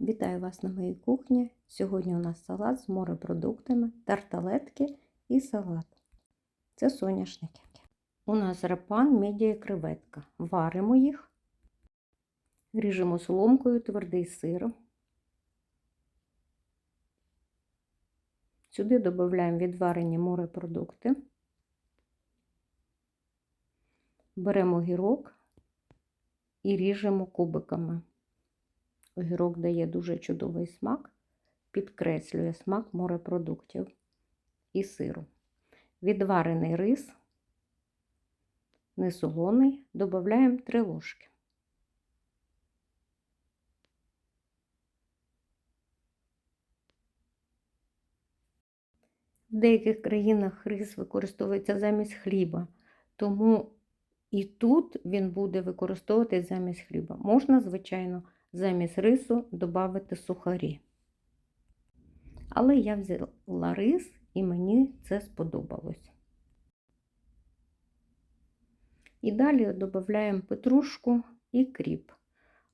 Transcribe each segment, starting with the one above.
Вітаю вас на моїй кухні. Сьогодні у нас салат з морепродуктами, тарталетки і салат. Це соняшники. У нас рапан, мідія креветка. Варимо їх, ріжемо соломкою твердий сир. Сюди додаємо відварені морепродукти. Беремо огірок і ріжемо кубиками. Огірок дає дуже чудовий смак, підкреслює смак морепродуктів і сиру. Відварений рис, несолоний, додаємо 3 ложки. В деяких країнах рис використовується замість хліба, тому і тут він буде використовуватись замість хліба. Можна, звичайно, замість рису додати сухарі. Але я взяла рис і мені це сподобалось. І далі додаємо петрушку і кріп.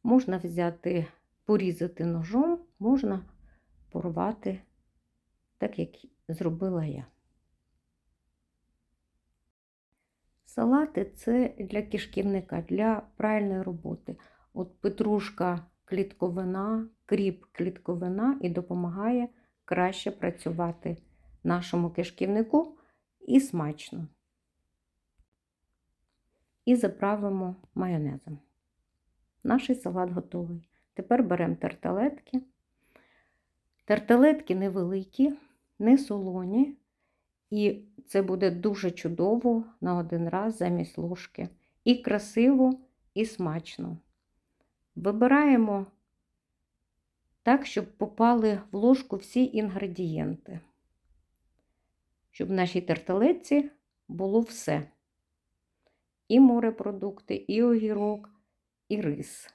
Можна взяти, порізати ножом, можна порвати, так як зробила я. Салати це для кишківника, для правильної роботи. От петрушка клітковина, кріп клітковина і допомагає краще працювати нашому кишківнику і смачно. І заправимо майонезом. Наш салат готовий. Тепер беремо тарталетки. Тарталетки невеликі, не солоні, і це буде дуже чудово на один раз замість ложки. І красиво, і смачно. Вибираємо так, щоб попали в ложку всі інгредієнти, щоб в нашій тарталетці було все. І морепродукти, і огірок, і рис.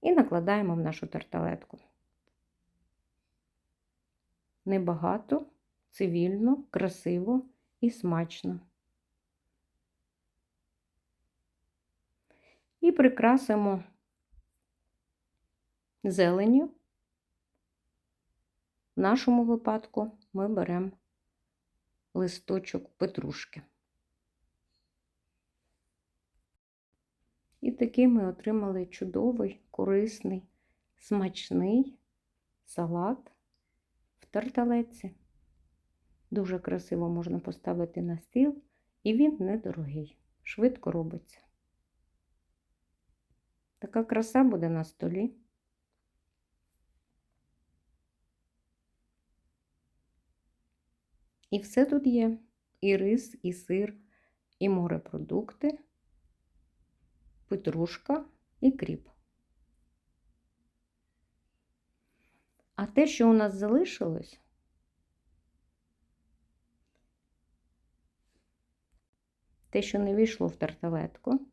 І накладаємо в нашу тарталетку. Небагато, цивільно, красиво і смачно. І прикрасимо зеленю. В нашому випадку ми беремо листочок петрушки. І такий ми отримали чудовий, корисний, смачний салат в тарталеці. Дуже красиво можна поставити на стіл, і він недорогий, швидко робиться. Така краса буде на столі. І все тут є: і рис, і сир, і морепродукти, петрушка і кріп. А те, що у нас залишилось, те, що не війшло в тарталетку,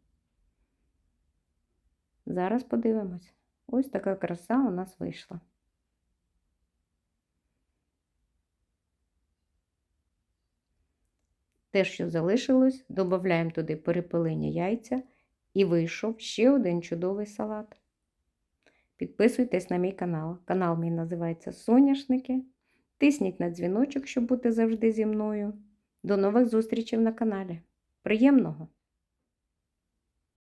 зараз подивимось. Ось така краса у нас вийшла. Те, що залишилось, додаємо туди перепилені яйця і вийшов ще один чудовий салат. Підписуйтесь на мій канал. Канал мій називається Соняшники. Тисніть на дзвіночок, щоб бути завжди зі мною. До нових зустрічей на каналі. Приємного!